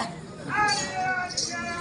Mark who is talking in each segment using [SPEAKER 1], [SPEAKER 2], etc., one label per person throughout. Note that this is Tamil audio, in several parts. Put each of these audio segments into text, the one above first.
[SPEAKER 1] Yeah.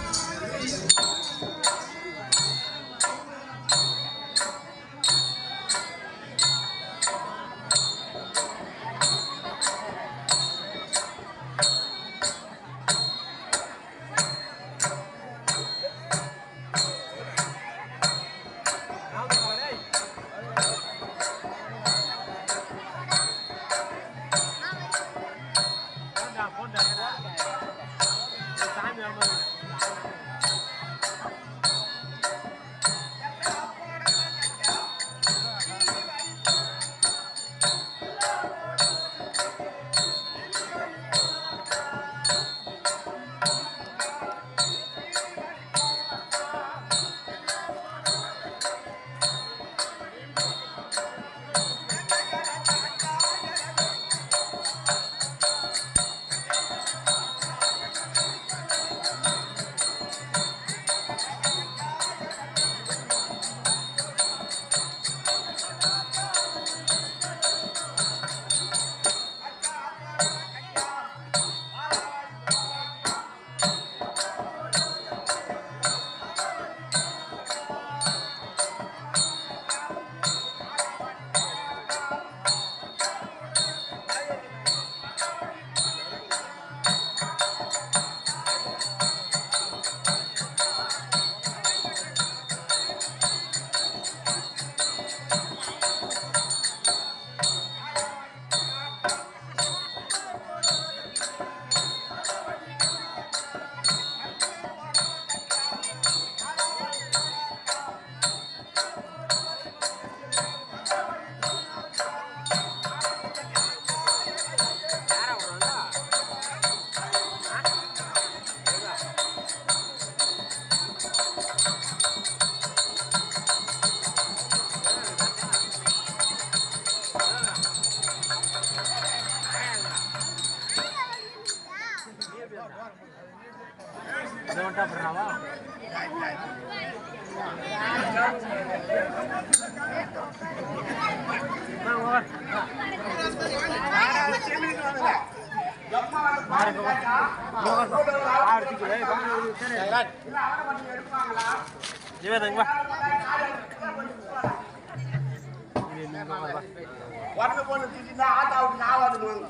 [SPEAKER 2] வரணும் போன திட்டினா ஆட்டா நான் வரணும்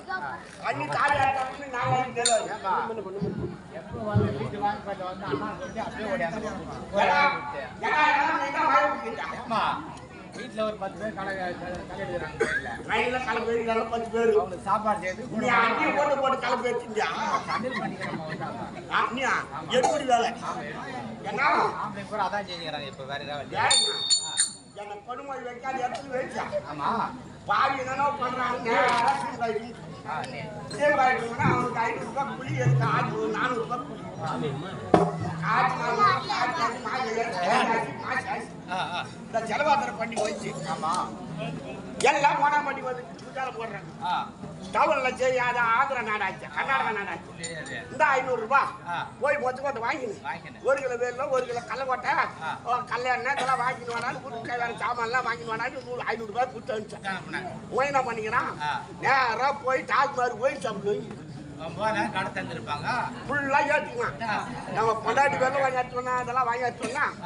[SPEAKER 2] அன்னி காலி ஆட்டாவுக்கு நான் வாங்கி தெரியாது
[SPEAKER 3] வீட்டுல ஒரு பத்து பேர் எடுக்கிறாங்க
[SPEAKER 2] ரயில்ல கலப்பு எடுக்கிறாங்க பத்து பேர்.
[SPEAKER 3] அவங்களுக்கு சாப்பாடு செய்து
[SPEAKER 2] நீ போட்டு போட்டு
[SPEAKER 3] பண்ணிக்கிறோம் அவங்க
[SPEAKER 2] அண்ணியா எப்படி வேலை. என்ன?
[SPEAKER 3] அதான் செஞ்சுக்கிறாங்க இப்ப வேற ஏதாவது
[SPEAKER 2] எனக்கு கொடுமை வைக்காத இடத்துல வச்சா
[SPEAKER 3] ஆமா.
[SPEAKER 2] பாவி என்னென்ன பண்றாங்க. அவனுக்கு ஐநூறு ரூபாய் புளி எடுத்து ஆட்டு நானூறு ரூபாய் புளி ஆட்டு நானூறு ரூபாய் இந்த செலவாத்திர பண்ணி வச்சு
[SPEAKER 3] ஆமா
[SPEAKER 2] எல்லாம் போனா பண்ணி வந்து சுத்தால போடுறாங்க
[SPEAKER 3] ஆ
[SPEAKER 2] டவுன்ல செய்யாத ஆந்திர நாடாச்சு கர்நாடகா நாடாச்சு
[SPEAKER 3] சரி,
[SPEAKER 2] இந்த ஐநூறு ரூபாய் போய் மொத்த கொண்டு வாங்கினு ஒரு கிலோ வேல ஒரு கிலோ கடலக்கொட்டை
[SPEAKER 3] ஆ.
[SPEAKER 2] கல்ல இதெல்லாம் வாங்கிட்டு வேணாலும் புது தேவையான சாமான்லாம் வாங்கிட்டு வேணாலும் நூறு ஐநூறு ரூபாய் கொடுத்து அனுப்பிச்சேன்
[SPEAKER 3] இதான் அனுப்புனாங்க.
[SPEAKER 2] போய் என்ன பண்ணிக்கிறான்
[SPEAKER 3] ஆ.
[SPEAKER 2] போய் டாஸ்மாக் போய் சாப்பிட்டு
[SPEAKER 3] கடை தந்திருப்பாங்க.
[SPEAKER 2] ஃபுல்லா ஏற்றிக்கலாம்
[SPEAKER 3] ஆ.
[SPEAKER 2] நம்ம பொண்டாட்டி வெள்ளம் வாங்கி எடுத்தோம்னா அதெல்லாம் வாங்கி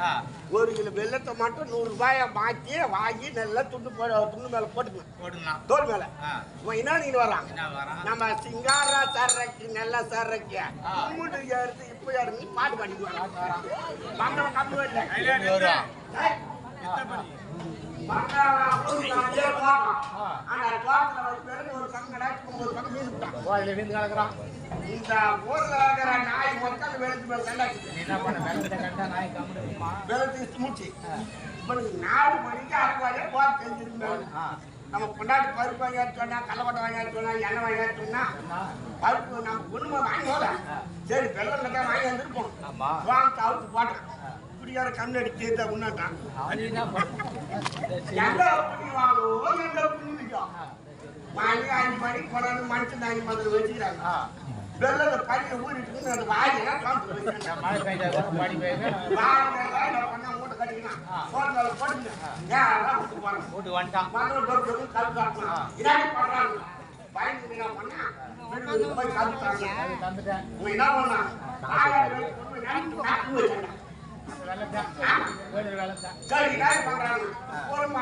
[SPEAKER 3] ஆ,
[SPEAKER 2] ஒரு கிலோ வெள்ளத்தை மட்டும் நூறு ரூபாயை மாற்றி வாங்கி நல்லா துண்டு போட துண்டு மேலே போட்டுக்கலாம்
[SPEAKER 3] போட்டுக்கலாம்.
[SPEAKER 2] தோல் மேலே. என்ன நீங்க
[SPEAKER 3] வரான்?
[SPEAKER 2] நம்ம சிங்காரா சர்றக்கு நல்ல
[SPEAKER 3] ஆ.
[SPEAKER 2] கும்பிட்டு ஏறுது இப்போ ஏறுது பாட்டு பாடிட்டு வரான். வந்தவன் கம்மி வரல இந்த ஊர்ல இருக்கிற நாய் மக்கள் வெளுத்து வெளுத்து மூச்சு. நாலு மணிக்கு அரைவாடே போக தெரிஞ்சிருக்கணும்
[SPEAKER 3] ஆ,
[SPEAKER 2] நம்ம பொண்டாட்டி பருப்பு வாங்கி சொன்னா கள்ளப்பட்டை வாங்கி சொன்னா எண்ணெய் வாங்கி சொன்னா? பருப்பு நம்ம ஒண்ணுமே வாங்கி சரி வெள்ளம் வாங்கி வந்திருப்போம் வாங்க அவுத்து போட்டேன் இப்படியார கண்ணடி தேர்தா உன்னாட்டான்
[SPEAKER 3] அவன் என்ன பண்ண
[SPEAKER 2] எந்த புண்ணி வாங்கோ எந்த புண்ணி விற்கும் மணி அஞ்சு மணிக்கு கொண்டாந்து மனுஷன் அஞ்சு மதில் வச்சுக்கிறாங்க. ஊறிட்டு அந்த வாங்க பண்ணா மூட்டை கட்டிக்கலாம் போட்டு
[SPEAKER 3] வந்துட்டான்.
[SPEAKER 2] மதுரை கல் காட்டலாம் பண்றாங்க? போய் என்ன பண்ணா ஆயிரம் ரூபாய் கொண்டு போய்